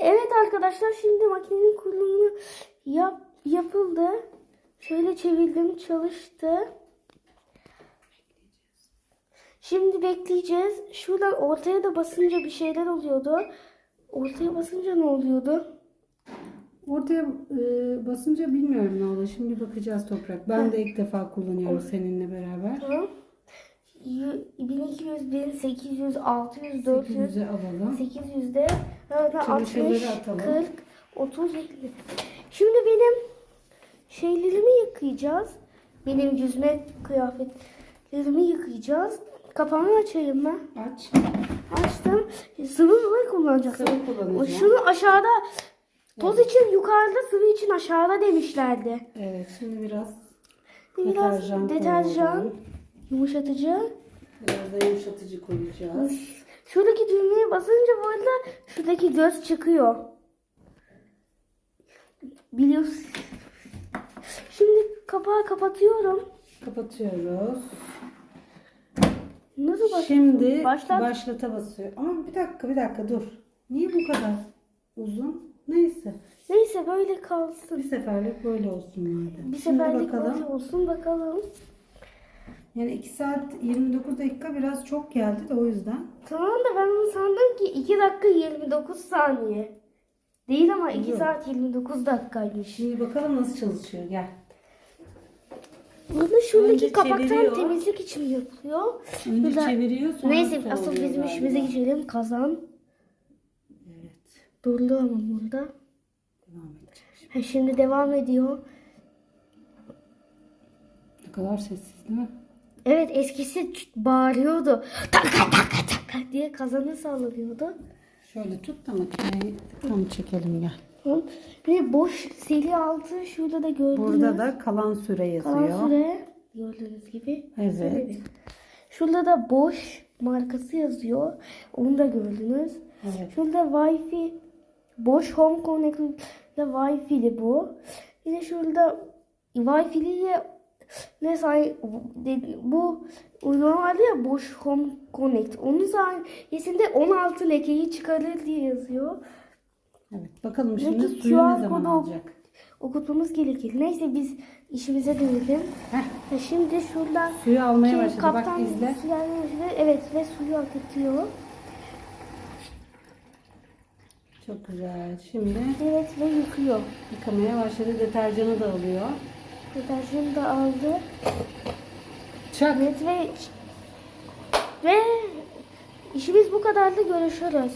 Evet arkadaşlar şimdi makinenin kurulumu yap, yapıldı. Şöyle çevirdim çalıştı. Şimdi bekleyeceğiz. Şuradan ortaya da basınca bir şeyler oluyordu. Ortaya basınca ne oluyordu? Ortaya e, basınca bilmiyorum ne oldu. Şimdi bakacağız toprak. Ben de ilk defa kullanıyorum seninle beraber. Tamam. Y- 1200, 1800, 600, 400, 800'e alalım. 800'de yani 60, Çamaşırları atalım. 40, 30, 50. Şimdi benim şeylerimi yıkayacağız. Benim yüzme kıyafetlerimi yıkayacağız. Kapağını açayım ben. Aç. Açtım. Sıvı mı kullanacaksın? Sıvı kullanacağım. Şunu aşağıda toz için yukarıda sıvı için aşağıda demişlerdi. Evet şimdi biraz Biraz deterjan deterjan. Yumuşatıcı. Biraz da yumuşatıcı koyacağız. Şuradaki düğmeye basınca bu arada şuradaki göz çıkıyor. Biliyorsun. Şimdi kapağı kapatıyorum. Kapatıyoruz. Nasıl baş? Şimdi Başlat. başlata basıyor. Ama bir dakika bir dakika dur. Niye bu kadar uzun? Neyse. Neyse böyle Bir kalsın. seferlik böyle olsun madem. Bir Şimdi seferlik bakalım. böyle olsun bakalım. Yani 2 saat 29 dakika biraz çok geldi de o yüzden. Tamam da ben onu sandım ki 2 dakika 29 saniye. Değil ama 2 Yok. saat 29 dakikaymış. Şimdi bakalım nasıl çalışıyor. Gel. Bunu şuradaki Önce kapaktan çeviriyor. temizlik için yapılıyor. Önce Burada- çeviriyor sonra Neyse asıl bizim galiba. işimize geçelim. Kazan. Evet. Durdu ama burada. Devam edeceğiz. Ha, şimdi devam ediyor. Ne kadar sessiz değil mi? Evet eskisi bağırıyordu. Taka taka taka diye kazanı sallanıyordu. Şöyle tut da makineyi tam çekelim gel. Tamam. Ve boş seri altı şurada da gördünüz. Burada da kalan süre yazıyor. Kalan süre gördüğünüz gibi. Evet. Şurada da boş markası yazıyor. Onu da gördünüz. Evet. Şurada Wi-Fi boş home connect ile Wi-Fi'li bu. Yine şurada Wi-Fi'li ne say bu uygulama vardı ya boş home connect. Onun sayesinde 16 lekeyi çıkarır diye yazıyor. Evet. Bakalım şimdi Peki suyu QR ne zaman kodu alacak? okutmamız gerekir. Neyse biz işimize dönelim. Heh. Ha, Şimdi şuradan Suyu almaya ki başladı. Bak kaptan izle. Evet ve suyu akıtıyor. Çok güzel. Şimdi Evet ve yıkıyor. yıkamaya başladı. Deterjanı da alıyor. Deterjanı da aldı. Çak. Evet ve ve işimiz bu kadar da görüşürüz.